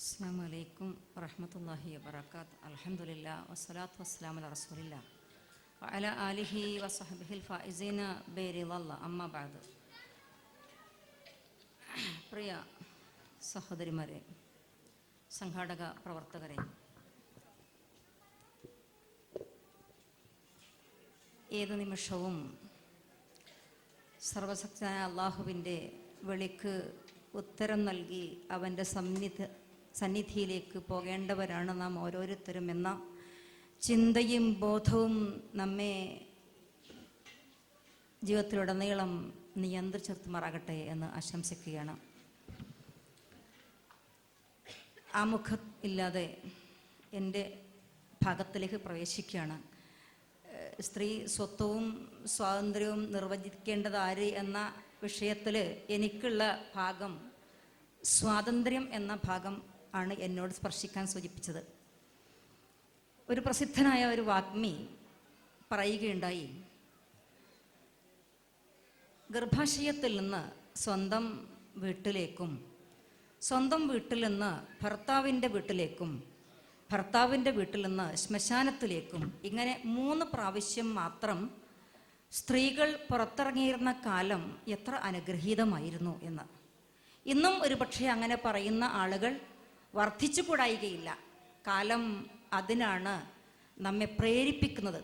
അസ്സാം വലൈക്കും വറഹമത്തല്ലാഹി വബർക്കാത്ത് അലഹമുല്ല വസ്സലാത്തു വസ്സലാം അല റസൂലില്ല. അല ആലിഹി വസഹബിഹിൽ ഫൈസീന ബേരിളല്ല അമ്മബാദ് പ്രിയ സഹോദരിമാരെ സംഘാടക പ്രവർത്തകരെ ഏത് നിമിഷവും സർവശക്തനായ അള്ളാഹുവിന്റെ വിളിക്ക് ഉത്തരം നൽകി അവന്റെ സന്നിധ സന്നിധിയിലേക്ക് പോകേണ്ടവരാണ് നാം ഓരോരുത്തരും എന്ന ചിന്തയും ബോധവും നമ്മെ ജീവിതത്തിലുടനീളം നിയന്ത്രിച്ചെത്തുമാറാകട്ടെ എന്ന് ആശംസിക്കുകയാണ്. ആമുഖം ഇല്ലാതെ എന്റെ ഭാഗത്തിലേക്ക് പ്രവേശിക്കുകയാണ്. സ്ത്രീ സ്വത്വവും സ്വാതന്ത്ര്യവും നിർവചിക്കേണ്ടത് ആര് എന്ന വിഷയത്തിൽ എനിക്കുള്ള ഭാഗം സ്വാതന്ത്ര്യം എന്ന ഭാഗം ആണ് എന്നോട് സ്പർശിക്കാൻ സൂചിപ്പിച്ചത്. ഒരു പ്രസിദ്ധനായ ഒരു വാഗ്മി പറയുകയുണ്ടായി ഗർഭാശയത്തിൽ നിന്ന് സ്വന്തം വീട്ടിലേക്കും സ്വന്തം വീട്ടിൽ നിന്ന് ഭർത്താവിന്റെ വീട്ടിലേക്കും ഭർത്താവിന്റെ വീട്ടിൽ നിന്ന് ശ്മശാനത്തിലേക്കും ഇങ്ങനെ മൂന്ന് പ്രാവശ്യം മാത്രം സ്ത്രീകൾ പുറത്തിറങ്ങിയിരുന്ന കാലം എത്ര അനുഗ്രഹീതമായിരുന്നു എന്ന്. ഇന്നും ഒരുപക്ഷെ അങ്ങനെ പറയുന്ന ആളുകൾ വർദ്ധിച്ചു കൂടായികയില്ല കാലം അതിനാണ് നമ്മെ പ്രേരിപ്പിക്കുന്നത്.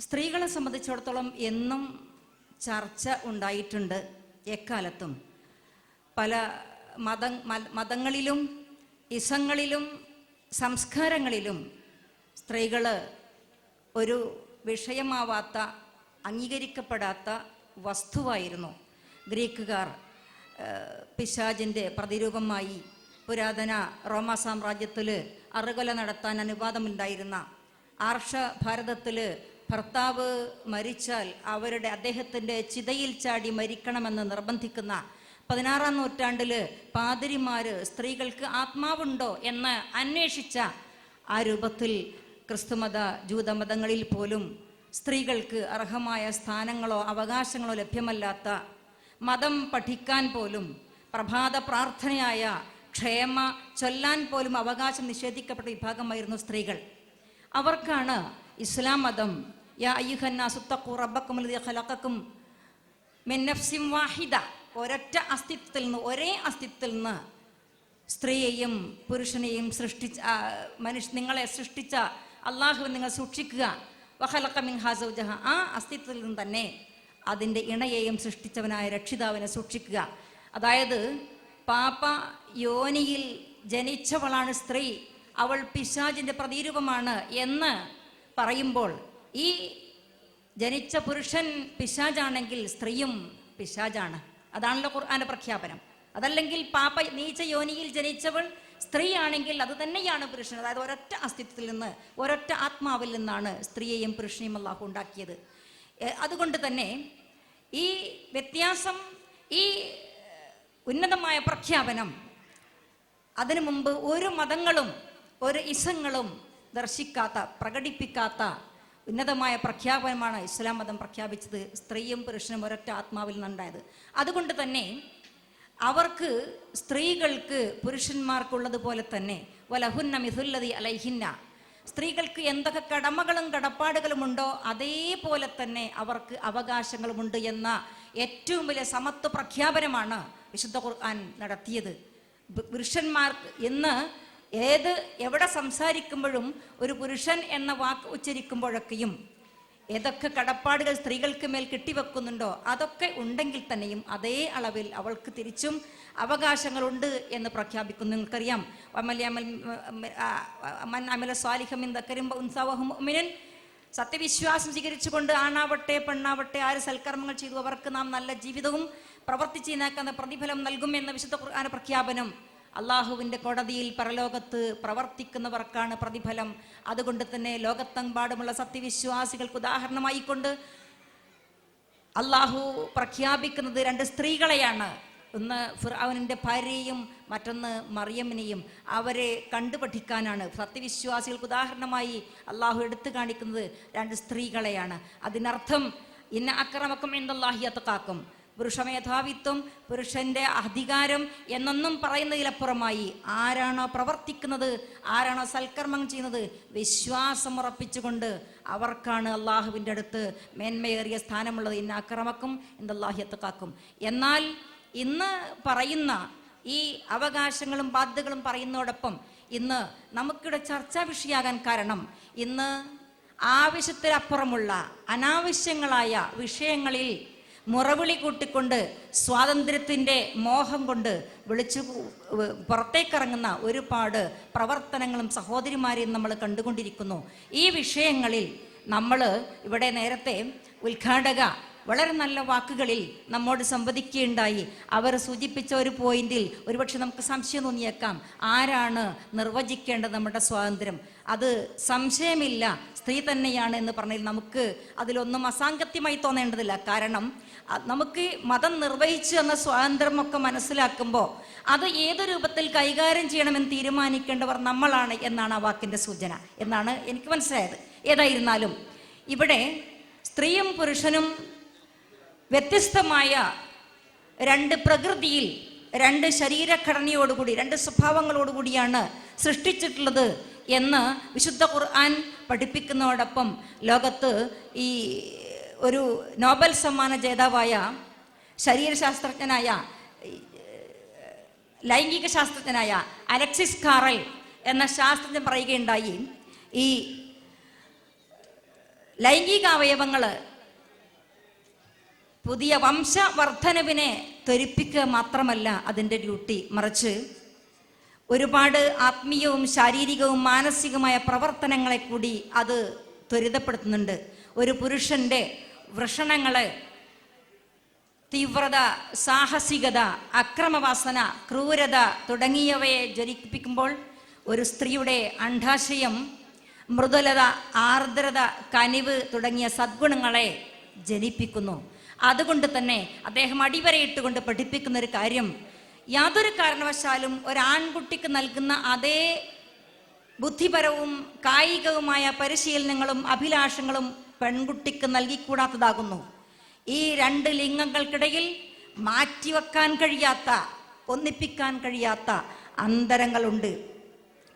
സ്ത്രീകളെ സംബന്ധിച്ചിടത്തോളം എന്നും ചർച്ച ഉണ്ടായിട്ടുണ്ട് എക്കാലത്തും. പല മത മതങ്ങളിലും ഇസങ്ങളിലും സംസ്കാരങ്ങളിലും സ്ത്രീകൾ ഒരു വിഷയമാവാത്ത അംഗീകരിക്കപ്പെടാത്ത വസ്തുവായിരുന്നു ഗ്രീക്കുകാർ. ഏഹ്, പിശാചിന്റെ പ്രതിരൂപമായി പുരാതന റോമ സാമ്രാജ്യത്തിൽ അറുകൊല നടത്താൻ അനുവാദമുണ്ടായിരുന്ന ആർഷ ഭാരതത്തിൽ ഭർത്താവ് മരിച്ചാൽ അവരുടെ അദ്ദേഹത്തിന്റെ ചിതയിൽ ചാടി മരിക്കണമെന്ന് നിർബന്ധിക്കുന്ന പതിനാറാം നൂറ്റാണ്ടിൽ പാതിരിമാർ സ്ത്രീകൾക്ക് ആത്മാവുണ്ടോ എന്ന് അന്വേഷിച്ച ആ രൂപത്തിൽ ക്രിസ്തുമത ജൂതമതങ്ങളിൽ പോലും സ്ത്രീകൾക്ക് അർഹമായ സ്ഥാനങ്ങളോ അവകാശങ്ങളോ ലഭ്യമല്ലാത്ത മതം പഠിക്കാൻ പോലും പ്രഭാത പ്രാർത്ഥനയായ ക്ഷേമ ചൊല്ലാൻ പോലും അവകാശം നിഷേധിക്കപ്പെട്ട വിഭാഗമായിരുന്നു സ്ത്രീകൾ. അവർക്കാണ് ഇസ്ലാം മതം യാ അയ്യുഹന്നാസു തഖൂ റബ്ബക്കും നഫ്സിൻ വാഹിദ ഒരൊറ്റ അസ്തിത്വത്തിൽ നിന്ന് ഒരേ അസ്തിത്വത്തിൽ നിന്ന് സ്ത്രീയെയും പുരുഷനെയും സൃഷ്ടിച്ച മനുഷ്യ നിങ്ങളെ സൃഷ്ടിച്ച അള്ളാഹുവിനെ നിങ്ങൾ സൂക്ഷിക്കുക. വഹലക്ക മിൻ ആ അസ്തിത്വത്തിൽ നിന്ന് തന്നെ അതിന്റെ ഇണയെയും സൃഷ്ടിച്ചവനായ രക്ഷിതാവിനെ സൂക്ഷിക്കുക. അതായത് പാപ്പ യോനിയിൽ ജനിച്ചവളാണ് സ്ത്രീ അവൾ പിശാജിന്റെ പ്രതിരൂപമാണ് എന്ന് പറയുമ്പോൾ ഈ ജനിച്ച പുരുഷൻ പിശാജാണെങ്കിൽ സ്ത്രീയും പിശാജാണ് അതാണല്ലോ ഖുർആാന്റെ പ്രഖ്യാപനം. അതല്ലെങ്കിൽ പാപ്പ നീച്ച യോനിയിൽ ജനിച്ചവൾ സ്ത്രീയാണെങ്കിൽ അത് തന്നെയാണ് പുരുഷൻ. അതായത് ഒരൊറ്റ അസ്തിത്വത്തിൽ നിന്ന് ഒരൊറ്റ ആത്മാവിൽ നിന്നാണ് സ്ത്രീയെയും പുരുഷനെയും അള്ളാഹു ഉണ്ടാക്കിയത്. അതുകൊണ്ട് തന്നെ ഈ വ്യത്യാസം ഈ ഉന്നതമായ പ്രഖ്യാപനം അതിനു മുമ്പ് ഒരു മതങ്ങളും ഒരു ഇസങ്ങളും ദർശിക്കാത്ത പ്രകടിപ്പിക്കാത്ത ഉന്നതമായ പ്രഖ്യാപനമാണ് ഇസ്ലാം മതം പ്രഖ്യാപിച്ചത്. സ്ത്രീയും പുരുഷനും ഒരൊറ്റ ആത്മാവിൽ നിന്നുണ്ടായത്. അതുകൊണ്ട് തന്നെ അവർക്ക് സ്ത്രീകൾക്ക് പുരുഷന്മാർക്കുള്ളതുപോലെ തന്നെ വലഹുന്ന മിഥുല്ലതി അലൈഹിന്ന സ്ത്രീകൾക്ക് എന്തൊക്കെ കടമകളും കടപ്പാടുകളും ഉണ്ടോ അതേപോലെ തന്നെ അവർക്ക് അവകാശങ്ങളുമുണ്ട് എന്ന ഏറ്റവും വലിയ സമത്വ പ്രഖ്യാപനമാണ് വിശുദ്ധ ഖുർആൻ നടത്തിയത്. പുരുഷന്മാർക്ക് ഇന്ന് ഏത് എവിടെ സംസാരിക്കുമ്പോഴും ഒരു പുരുഷൻ എന്ന വാക്ക് ഉച്ചരിക്കുമ്പോഴൊക്കെയും ഏതൊക്കെ കടപ്പാടുകൾ സ്ത്രീകൾക്ക് മേൽ കെട്ടിവെക്കുന്നുണ്ടോ അതൊക്കെ ഉണ്ടെങ്കിൽ തന്നെയും അതേ അളവിൽ അവൾക്ക് തിരിച്ചും അവകാശങ്ങളുണ്ട് എന്ന് പ്രഖ്യാപിക്കുന്നു. നിങ്ങൾക്കറിയാം. അമല സ്വാലിഹം മിൻ ദക്കരിൻ വ ഉൻസാ വഹുവ മുഅ്മിനുൻ. സത്യവിശ്വാസം സ്വീകരിച്ചുകൊണ്ട് ആണാവട്ടെ പെണ്ണാവട്ടെ ആര് സൽക്കർമ്മങ്ങൾ ചെയ്തു അവർക്ക് നാം നല്ല ജീവിതവും പ്രവർത്തിച്ച് നേക്കുന്ന പ്രതിഫലം നൽകും എന്ന വിശുദ്ധ പ്രഖ്യാപനം അള്ളാഹുവിന്റെ കോടതിയിൽ പരലോകത്ത് പ്രവർത്തിക്കുന്നവർക്കാണ് പ്രതിഫലം. അതുകൊണ്ട് തന്നെ ലോകത്തെമ്പാടുമുള്ള സത്യവിശ്വാസികൾക്ക് ഉദാഹരണമായിക്കൊണ്ട് അള്ളാഹു പ്രഖ്യാപിക്കുന്നത് രണ്ട് സ്ത്രീകളെയാണ്. ഒന്ന് ഫിർഔനിന്റെ ഭാര്യയും മറ്റൊന്ന് മറിയമ്മിനെയും. അവരെ കണ്ടുപഠിക്കാനാണ്. സത്യവിശ്വാസികൾക്ക് ഉദാഹരണമായി അള്ളാഹു എടുത്തു കാണിക്കുന്നത് രണ്ട് സ്ത്രീകളെയാണ്. അതിനർത്ഥം ഇന്ന അക്രമക്കും എന്തല്ലാഹി അത്തക്കാക്കും പുരുഷമേധാവിത്വം പുരുഷന്റെ അധികാരം എന്നൊന്നും പറയുന്നതിലപ്പുറമായി ആരാണോ പ്രവർത്തിക്കുന്നത് ആരാണോ സൽക്കർമ്മം ചെയ്യുന്നത് വിശ്വാസം ഉറപ്പിച്ചുകൊണ്ട് അവർക്കാണ് അള്ളാഹുവിന്റെ അടുത്ത് മേന്മയേറിയ സ്ഥാനമുള്ളത്. ഇന്ന അക്രമക്കും എന്തല്ലാഹ്യത്തക്കാക്കും എന്നാൽ ഇന്ന് പറയുന്ന ഈ അവകാശങ്ങളും ബാധ്യതകളും പറയുന്നതോടൊപ്പം ഇന്ന് നമുക്കിവിടെ ചർച്ചാ വിഷയാകാൻ കാരണം ഇന്ന് ആവശ്യത്തിലപ്പുറമുള്ള അനാവശ്യങ്ങളായ വിഷയങ്ങളിൽ മുറവിളി കൂട്ടിക്കൊണ്ട് സ്വാതന്ത്ര്യത്തിന്റെ മോഹം കൊണ്ട് വിളിച്ചു പുറത്തേക്കിറങ്ങുന്ന ഒരുപാട് പ്രവർത്തനങ്ങളും സഹോദരിമാരെയും നമ്മൾ കണ്ടുകൊണ്ടിരിക്കുന്നു. ഈ വിഷയങ്ങളിൽ നമ്മൾ ഇവിടെ നേരത്തെ ഉദ്ഘാടക വളരെ നല്ല വാക്കുകളിൽ നമ്മോട് സംവദിക്കുകയുണ്ടായി. അവർ സൂചിപ്പിച്ച ഒരു പോയിന്റിൽ ഒരുപക്ഷെ നമുക്ക് സംശയം തോന്നിയേക്കാം. ആരാണ് നിർവചിക്കേണ്ടത് നമ്മുടെ സ്വാതന്ത്ര്യം? അത് സംശയമില്ല. സ്ത്രീ തന്നെയാണ് എന്ന് പറഞ്ഞാൽ നമുക്ക് അതിലൊന്നും അസാങ്കത്യമായി തോന്നേണ്ടതില്ല. കാരണം നമുക്ക് മതം നിർവഹിച്ചു എന്ന സ്വാതന്ത്ര്യമൊക്കെ മനസ്സിലാക്കുമ്പോൾ അത് ഏത് രൂപത്തിൽ കൈകാര്യം ചെയ്യണമെന്ന് തീരുമാനിക്കേണ്ടവർ നമ്മളാണ് എന്നാണ് ആ വാക്കിന്റെ സൂചന എന്നാണ് എനിക്ക് മനസ്സിലായത്. ഏതായിരുന്നാലും ഇവിടെ സ്ത്രീയും പുരുഷനും വ്യത്യസ്തമായ രണ്ട് പ്രകൃതിയിൽ രണ്ട് ശരീരഘടനയോടുകൂടി രണ്ട് സ്വഭാവങ്ങളോടുകൂടിയാണ് സൃഷ്ടിച്ചിട്ടുള്ളത് എന്ന് വിശുദ്ധ ഖുർആൻ പഠിപ്പിക്കുന്നതോടൊപ്പം ലോകത്ത് ഈ ഒരു നോബൽ സമ്മാന ജേതാവായ ശരീരശാസ്ത്രജ്ഞനായ ലൈംഗിക ശാസ്ത്രജ്ഞനായ അലക്സിസ് കാറൽ എന്ന ശാസ്ത്രജ്ഞൻ പറയുകയുണ്ടായി ഈ ലൈംഗിക അവയവങ്ങൾ പുതിയ വംശവർദ്ധനവിനെ ത്വരിപ്പിക്കുക മാത്രമല്ല അതിന്റെ ഡ്യൂട്ടി മറിച്ച് ഒരുപാട് ആത്മീയവും ശാരീരികവും മാനസികവുമായ പ്രവർത്തനങ്ങളെ കൂടി അത് ത്വരിതപ്പെടുത്തുന്നുണ്ട്. ഒരു പുരുഷന്റെ വൃഷണങ്ങളെ തീവ്രത സാഹസികത അക്രമവാസന ക്രൂരത തുടങ്ങിയവയെ ജ്വലിപ്പിക്കുമ്പോൾ ഒരു സ്ത്രീയുടെ അണ്ടാശയം മൃദുലത ആർദ്രത കനിവ് തുടങ്ങിയ സദ്ഗുണങ്ങളെ ജനിപ്പിക്കുന്നു. അതുകൊണ്ട് തന്നെ അദ്ദേഹം അടിവരയിട്ടുകൊണ്ട് പഠിപ്പിക്കുന്ന ഒരു കാര്യം യാതൊരു കാരണവശാലും ഒരു ആൺകുട്ടിക്ക് നൽകുന്ന അതേ ബുദ്ധിപരവും കായികവുമായ പരിശീലനങ്ങളും അഭിലാഷങ്ങളും പെൺകുട്ടിക്ക് നൽകിക്കൂടാത്തതാകുന്നു. ഈ രണ്ട് ലിംഗങ്ങൾക്കിടയിൽ മാറ്റിവെക്കാൻ കഴിയാത്ത ഒന്നിപ്പിക്കാൻ കഴിയാത്ത അന്തരങ്ങളുണ്ട്.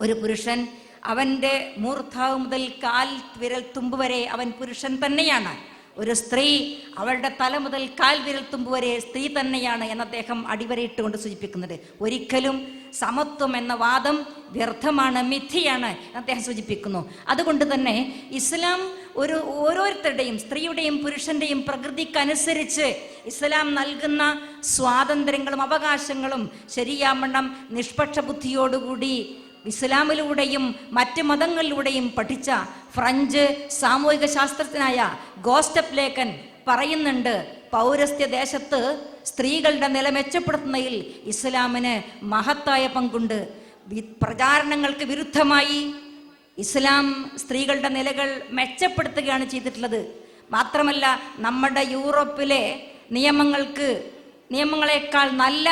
ഒരു പുരുഷൻ അവന്റെ മൂർധാവ് മുതൽ കാൽ വിരൽ തുമ്പ് വരെ അവൻ പുരുഷൻ തന്നെയാണ്. ഒരു സ്ത്രീ അവളുടെ തല മുതൽ കാൽ വിരൽ തുമ്പ് വരെ സ്ത്രീ തന്നെയാണ് എന്ന് അദ്ദേഹം അടിവരയിട്ടുകൊണ്ട് സൂചിപ്പിക്കുന്നത് ഒരിക്കലും സമത്വം എന്ന വാദം വ്യർത്ഥമാണ് എന്ന് അദ്ദേഹം സൂചിപ്പിക്കുന്നു. അതുകൊണ്ട് തന്നെ ഇസ്ലാം ഒരു ഓരോരുത്തരുടെയും സ്ത്രീയുടെയും പുരുഷന്റെയും പ്രകൃതിക്കനുസരിച്ച് ഇസ്ലാം നൽകുന്ന സ്വാതന്ത്ര്യങ്ങളും അവകാശങ്ങളും ശരിയാമണ്ണം നിഷ്പക്ഷ ബുദ്ധിയോടുകൂടി ഇസ്ലാമിലൂടെയും മറ്റ് മതങ്ങളിലൂടെയും പഠിച്ച ഫ്രഞ്ച് സാമൂഹിക ശാസ്ത്രജ്ഞനായ ഗോസ്റ്റപ്പ് ലേഖൻ പറയുന്നുണ്ട് പൗരസ്ത്യ ദേശത്ത് സ്ത്രീകളുടെ നില മെച്ചപ്പെടുത്തുന്നതിൽ ഇസ്ലാമിന് മഹത്തായ പങ്കുണ്ട്. പ്രചാരണങ്ങൾക്ക് വിരുദ്ധമായി ഇസ്ലാം സ്ത്രീകളുടെ നിലകൾ മെച്ചപ്പെടുത്തുകയാണ് ചെയ്തിട്ടുള്ളത്. മാത്രമല്ല നമ്മുടെ യൂറോപ്പിലെ നിയമങ്ങൾക്ക് നിയമങ്ങളെക്കാൾ നല്ല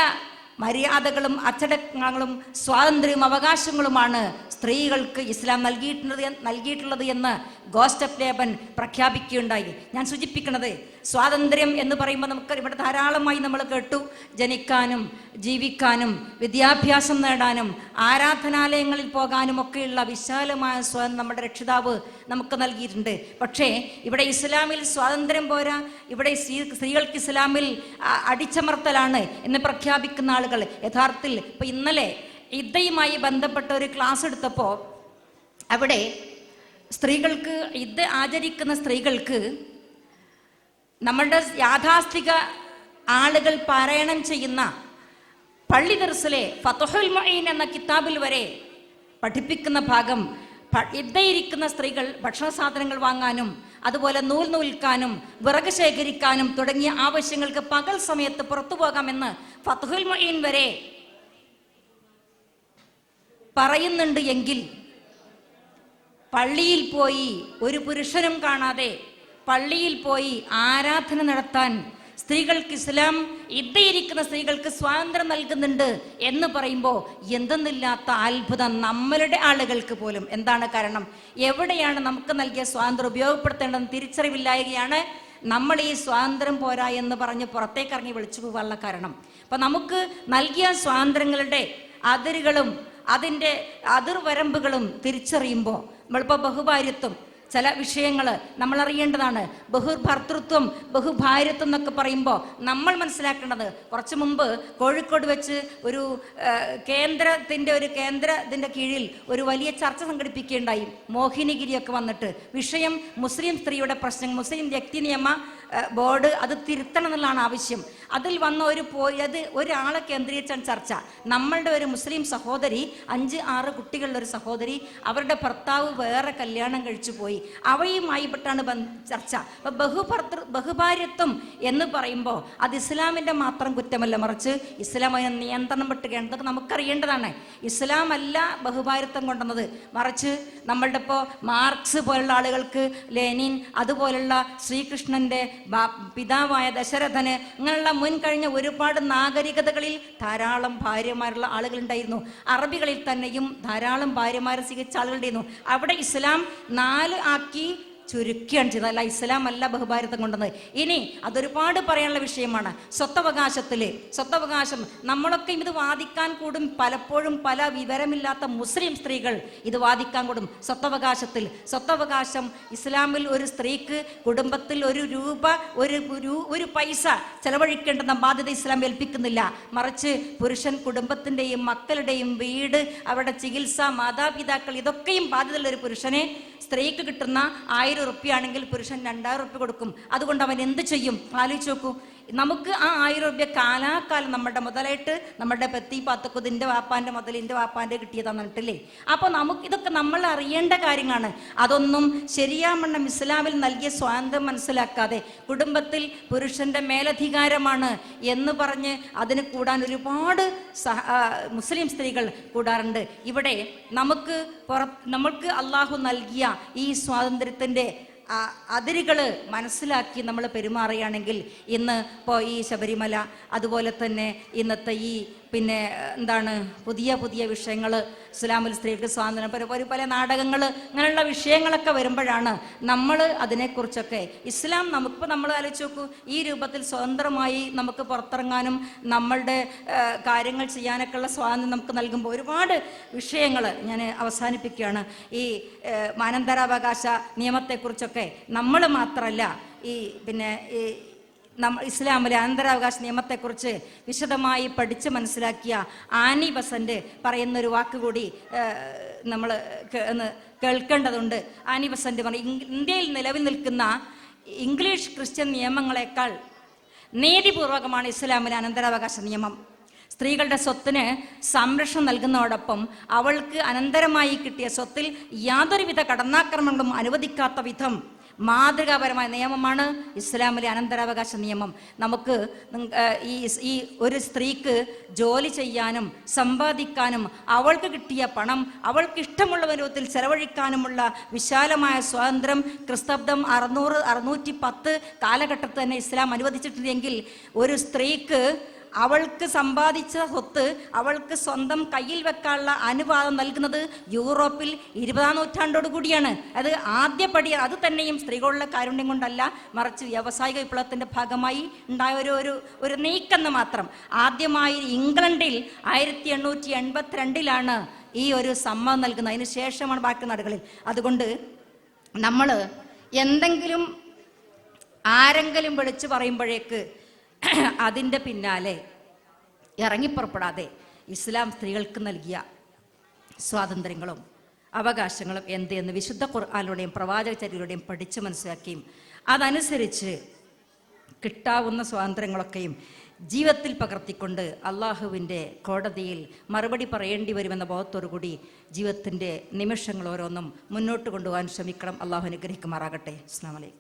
മര്യാദകളും അച്ചടക്കങ്ങളും സ്വാതന്ത്ര്യവും അവകാശങ്ങളുമാണ് സ്ത്രീകൾക്ക് ഇസ്ലാം നൽകിയിട്ടുള്ളത് നൽകിയിട്ടുള്ളത് എന്ന് ഗോസ്റ്റഫ് ലേബൻ പ്രഖ്യാപിക്കുകയുണ്ടായി. ഞാൻ സൂചിപ്പിക്കുന്നത് സ്വാതന്ത്ര്യം എന്ന് പറയുമ്പോൾ നമുക്ക് ഇവിടെ ധാരാളമായി നമ്മൾ കേട്ടു. ജനിക്കാനും ജീവിക്കാനും വിദ്യാഭ്യാസം നേടാനും ആരാധനാലയങ്ങളിൽ പോകാനും ഒക്കെയുള്ള വിശാലമായ സ്വയം നമ്മുടെ രക്ഷിതാവ് നമുക്ക് നൽകിയിട്ടുണ്ട്. പക്ഷേ ഇവിടെ ഇസ്ലാമിൽ സ്വാതന്ത്ര്യം പോരാ ഇവിടെ സ്ത്രീ- സ്ത്രീകൾക്ക് ഇസ്ലാമിൽ അടിച്ചമർത്തലാണ് എന്ന് പ്രഖ്യാപിക്കുന്ന ആളുകൾ യഥാർത്ഥത്തിൽ ഇപ്പൊ ഇന്നലെ ഇദ്ദയുമായി ബന്ധപ്പെട്ട ഒരു ക്ലാസ് എടുത്തപ്പോൾ അവിടെ സ്ത്രീകൾക്ക് ഇദ്ദ ആചരിക്കുന്ന സ്ത്രീകൾക്ക് നമ്മളുടെ യാഥാസ്ഥിക ആളുകൾ പാരായണം ചെയ്യുന്ന പള്ളി ദർസിലെ ഫതുഹുൽ മൊയ്ൻ എന്ന കിതാബിൽ വരെ പഠിപ്പിക്കുന്ന ഭാഗം ഇദ്ദയിരിക്കുന്ന സ്ത്രീകൾ ഭക്ഷണ സാധനങ്ങൾ വാങ്ങാനും അതുപോലെ നൂൽ നൂൽക്കാനും വിറക് ശേഖരിക്കാനും തുടങ്ങിയ ആവശ്യങ്ങൾക്ക് പകൽ സമയത്ത് പുറത്തു പോകാമെന്ന് ഫതുഹുൽ മൊയ്ൻ വരെ പറയുന്നുണ്ട് എങ്കിൽ പള്ളിയിൽ പോയി ഒരു പുരുഷനും കാണാതെ പള്ളിയിൽ പോയി ആരാധന നടത്താൻ സ്ത്രീകൾക്ക് ഇസ്ലാം ഇതയിരിക്കുന്ന സ്ത്രീകൾക്ക് സ്വാതന്ത്ര്യം നൽകുന്നുണ്ട് എന്ന് പറയുമ്പോൾ എന്തെന്നില്ലാത്ത അത്ഭുതം നമ്മളുടെ ആളുകൾക്ക് പോലും. എന്താണ് കാരണം? എവിടെയാണ് നമുക്ക് നൽകിയ സ്വാതന്ത്ര്യം ഉപയോഗപ്പെടുത്തേണ്ടതെന്ന് തിരിച്ചറിവില്ലായകയാണ് നമ്മൾ ഈ സ്വാതന്ത്ര്യം പോരാ എന്ന് പറഞ്ഞ് പുറത്തേക്കിറങ്ങി വിളിച്ചു പോകാനുള്ള കാരണം. അപ്പം നമുക്ക് നൽകിയ സ്വാതന്ത്ര്യങ്ങളുടെ അതിരുകളും അതിന്റെ അതിർവരമ്പുകളും തിരിച്ചറിയുമ്പോൾ നമ്മളിപ്പോൾ ബഹുഭാര്യത്വം ചില വിഷയങ്ങൾ നമ്മൾ അറിയേണ്ടതാണ് ബഹുഭർത്തൃത്വം ബഹുഭാര്യത്വം എന്നൊക്കെ പറയുമ്പോൾ നമ്മൾ മനസ്സിലാക്കേണ്ടത് കുറച്ച് മുമ്പ് കോഴിക്കോട് വെച്ച് ഒരു കേന്ദ്രത്തിന്റെ ഒരു കേന്ദ്രത്തിന്റെ കീഴിൽ ഒരു വലിയ ചർച്ച സംഘടിപ്പിക്കുകയുണ്ടായി. മോഹിനിഗിരിയൊക്കെ വന്നിട്ട്. വിഷയം മുസ്ലിം സ്ത്രീയുടെ പ്രശ്നം മുസ്ലിം വ്യക്തി നിയമ ബോർഡ് അത് തിരുത്തണം എന്നുള്ളതാണ് ആവശ്യം. അതിൽ വന്ന ഒരു പോയി അത് ഒരാളെ കേന്ദ്രീകരിച്ചാണ് ചർച്ച. നമ്മളുടെ ഒരു മുസ്ലിം സഹോദരി അഞ്ച് ആറ് കുട്ടികളുടെ ഒരു സഹോദരി അവരുടെ ഭർത്താവ് വേറെ കല്യാണം കഴിച്ചു പോയി. അവയുമായി പെട്ടാണ് ബന്ധ- ചർച്ച. അപ്പൊ ബഹുഭർത്തൃ ബഹുഭാര്യത്വം എന്ന് പറയുമ്പോൾ അത് ഇസ്ലാമിന്റെ മാത്രം കുറ്റമല്ല. മറിച്ച് ഇസ്ലാം അതിനെ നിയന്ത്രണം പെട്ടുകയാണ് നമുക്കറിയേണ്ടതാണ്. ഇസ്ലാം അല്ല ബഹുഭാര്യത്വം കൊണ്ടുവന്നത്. മറിച്ച് നമ്മളുടെ ഇപ്പോൾ മാർക്സ് പോലുള്ള ആളുകൾക്ക് ലെനിൻ അതുപോലുള്ള ശ്രീകൃഷ്ണന്റെ പിതാവായ ദശരഥന് ഇങ്ങനെയുള്ള മുൻ കഴിഞ്ഞ ഒരുപാട് നാഗരികതകളിൽ ധാരാളം ഭാര്യമാരുള്ള ആളുകളുണ്ടായിരുന്നു. അറബികളിൽ തന്നെയും ധാരാളം ഭാര്യമാരെ സ്വീകരിച്ച ആളുകളുണ്ടായിരുന്നു. അവിടെ ഇസ്ലാം നാല് आपकी ചുരുക്കുകയാണ് ചെയ്തത്. അല്ല ഇസ്ലാം അല്ല ബഹുഭാരതം കൊണ്ടുവന്നത്. ഇനി അതൊരുപാട് പറയാനുള്ള വിഷയമാണ്. സ്വത്തവകാശത്തിൽ സ്വത്തവകാശം. നമ്മളൊക്കെ ഇത് വാദിക്കാൻ കൂടും. പലപ്പോഴും പല വിവരമില്ലാത്ത മുസ്ലിം സ്ത്രീകൾ ഇത് വാദിക്കാൻ കൂടും. സ്വത്തവകാശത്തിൽ സ്വത്തവകാശം. ഇസ്ലാമിൽ ഒരു സ്ത്രീക്ക് കുടുംബത്തിൽ ഒരു രൂപ ഒരു ഒരു- പൈസ ചെലവഴിക്കേണ്ടെന്ന ബാധ്യത ഇസ്ലാം ഏൽപ്പിക്കുന്നില്ല. മറിച്ച് പുരുഷൻ കുടുംബത്തിന്റെയും മക്കളുടെയും വീട് അവരുടെ ചികിത്സ മാതാപിതാക്കൾ ഇതൊക്കെയും ബാധ്യതയുള്ള ഒരു പുരുഷനെ സ്ത്രീക്ക് കിട്ടുന്ന ആയിരം ഉറുപ്പ്യ ആണെങ്കിൽ പുരുഷൻ രണ്ടായിരം ഉറുപ്പ്യ കൊടുക്കും. അതുകൊണ്ട് അവൻ എന്ത് ചെയ്യും? ആലോചിച്ച് നോക്കൂ. നമുക്ക് ആ ആയിരം രൂപ കാലാകാലം നമ്മുടെ മുതലായിട്ട് നമ്മുടെ പെത്തി വാപ്പാന്റെ വാപ്പാന്റെ ഇന്റെ വാപ്പാന്റെ കിട്ടിയതാന്ന് പറഞ്ഞിട്ടില്ലേ അപ്പോൾ നമുക്ക് ഇതൊക്കെ നമ്മൾ അറിയേണ്ട കാര്യങ്ങളാണ്. അതൊന്നും ശരിയാമണ്ണം ഇസ്ലാമിൽ നൽകിയ സ്വാതന്ത്ര്യം മനസ്സിലാക്കാതെ കുടുംബത്തിൽ പുരുഷന്റെ മേലധികാരമാണ് എന്ന് പറഞ്ഞ് അതിന് കൂടാൻ ഒരുപാട് മുസ്ലിം സ്ത്രീകൾ കൂടാറുണ്ട്. ഇവിടെ നമുക്ക് പുറ നമ്മൾക്ക് അള്ളാഹു നൽകിയ ഈ സ്വാതന്ത്ര്യത്തിന്റെ അതിരുകൾ മനസ്സിലാക്കി നമ്മൾ പെരുമാറുകയാണെങ്കിൽ ഇന്ന് ഇപ്പോൾ ഈ ശബരിമല അതുപോലെ തന്നെ ഇന്നത്തെ ഈ പിന്നെ എന്താണ് പുതിയ പുതിയ വിഷയങ്ങൾ ഇസ്ലാമിൽ സ്ത്രീകൾക്ക് സ്വാതന്ത്ര്യം പല പല പല നാടകങ്ങൾ അങ്ങനെയുള്ള വിഷയങ്ങളൊക്കെ വരുമ്പോഴാണ് നമ്മൾ അതിനെക്കുറിച്ചൊക്കെ ഇസ്ലാം നമുക്കിപ്പോൾ നമ്മൾ ആലോചിച്ച് നോക്കൂ ഈ രൂപത്തിൽ സ്വതന്ത്രമായി നമുക്ക് പുറത്തിറങ്ങാനും നമ്മളുടെ കാര്യങ്ങൾ ചെയ്യാനൊക്കെ ഉള്ള സ്വാതന്ത്ര്യം നമുക്ക് നൽകുമ്പോൾ ഒരുപാട് വിഷയങ്ങൾ ഞാൻ അവസാനിപ്പിക്കുകയാണ്. ഈ മാനന്തരാവകാശ നിയമത്തെക്കുറിച്ചൊക്കെ നമ്മൾ മാത്രമല്ല ഈ പിന്നെ ഈ ഇസ്ലാമിലെ അനന്തരാവകാശ നിയമത്തെക്കുറിച്ച് വിശദമായി പഠിച്ച് മനസ്സിലാക്കിയ ആനി ബസന്റ് പറയുന്നൊരു വാക്കുകൂടി നമ്മൾ കേൾക്കേണ്ടതുണ്ട്. ആനി ബസന്റ് പറയും ഇന്ത്യയിൽ നിലവിൽ നിൽക്കുന്ന ഇംഗ്ലീഷ് ക്രിസ്ത്യൻ നിയമങ്ങളെക്കാൾ നീതിപൂർവകമാണ് ഇസ്ലാമിലെ അനന്തരാവകാശ നിയമം. സ്ത്രീകളുടെ സ്വത്തിന് സംരക്ഷണം നൽകുന്നതോടൊപ്പം അവൾക്ക് അനന്തരമായി കിട്ടിയ സ്വത്തിൽ യാതൊരുവിധ കടന്നാക്രമണങ്ങളും അനുവദിക്കാത്ത വിധം മാതൃകാപരമായ നിയമമാണ് ഇസ്ലാമിലെ അനന്തരാവകാശ നിയമം. നമുക്ക് ഈ ഈ ഒരു സ്ത്രീക്ക് ജോലി ചെയ്യാനും സമ്പാദിക്കാനും അവൾക്ക് കിട്ടിയ പണം അവൾക്ക് ഇഷ്ടമുള്ള രൂപത്തിൽ ചെലവഴിക്കാനുമുള്ള വിശാലമായ സ്വാതന്ത്ര്യം ക്രിസ്തബ്ദം അറുന്നൂറ് അറുന്നൂറ്റി പത്ത് കാലഘട്ടത്തിൽ തന്നെ ഇസ്ലാം അനുവദിച്ചിട്ടുണ്ടെങ്കിൽ ഒരു സ്ത്രീക്ക് അവൾക്ക് സമ്പാദിച്ച സ്വത്ത് അവൾക്ക് സ്വന്തം കയ്യിൽ വെക്കാനുള്ള അനുവാദം നൽകുന്നത് യൂറോപ്പിൽ ഇരുപതാം നൂറ്റാണ്ടോട് കൂടിയാണ്. അത് ആദ്യപടി അത് തന്നെയും സ്ത്രീകളുടെ കാരുണ്യം കൊണ്ടല്ല മറിച്ച് വ്യാവസായിക വിപ്ലവത്തിന്റെ ഭാഗമായി ഉണ്ടായ ഒരു ഒരു ഒരു നീക്കെന്ന് മാത്രം. ആദ്യമായി ഇംഗ്ലണ്ടിൽ ആയിരത്തി എണ്ണൂറ്റി എൺപത്തിരണ്ടിലാണ് ഈ ഒരു സമ്മതം നൽകുന്നത്. അതിന് ശേഷമാണ് ബാക്കി നാടുകളിൽ. അതുകൊണ്ട് നമ്മൾ എന്തെങ്കിലും ആരെങ്കിലും വിളിച്ചു പറയുമ്പോഴേക്ക് അതിന്റെ പിന്നാലെ ഇറങ്ങിപ്പുറപ്പെടാതെ ഇസ്ലാം സ്ത്രീകൾക്ക് നൽകിയ സ്വാതന്ത്ര്യങ്ങളും അവകാശങ്ങളും എന്ത് എന്ന് വിശുദ്ധ ഖുർആാനിലൂടെയും പ്രവാചകചര്യയിലൂടെയും പഠിച്ച് മനസ്സിലാക്കിയും അതനുസരിച്ച് കിട്ടാവുന്ന സ്വാതന്ത്ര്യങ്ങളൊക്കെയും ജീവിതത്തിൽ പകർത്തിക്കൊണ്ട് അള്ളാഹുവിന്റെ കോടതിയിൽ മറുപടി പറയേണ്ടി വരുമെന്ന ബോധത്തോടു കൂടി ജീവിതത്തിന്റെ നിമിഷങ്ങൾ ഓരോന്നും മുന്നോട്ട് കൊണ്ടുപോകാൻ ശ്രമിക്കണം. അള്ളാഹു അനുഗ്രഹിക്കുമാറാകട്ടെ. അസ്സാം വലൈക്കും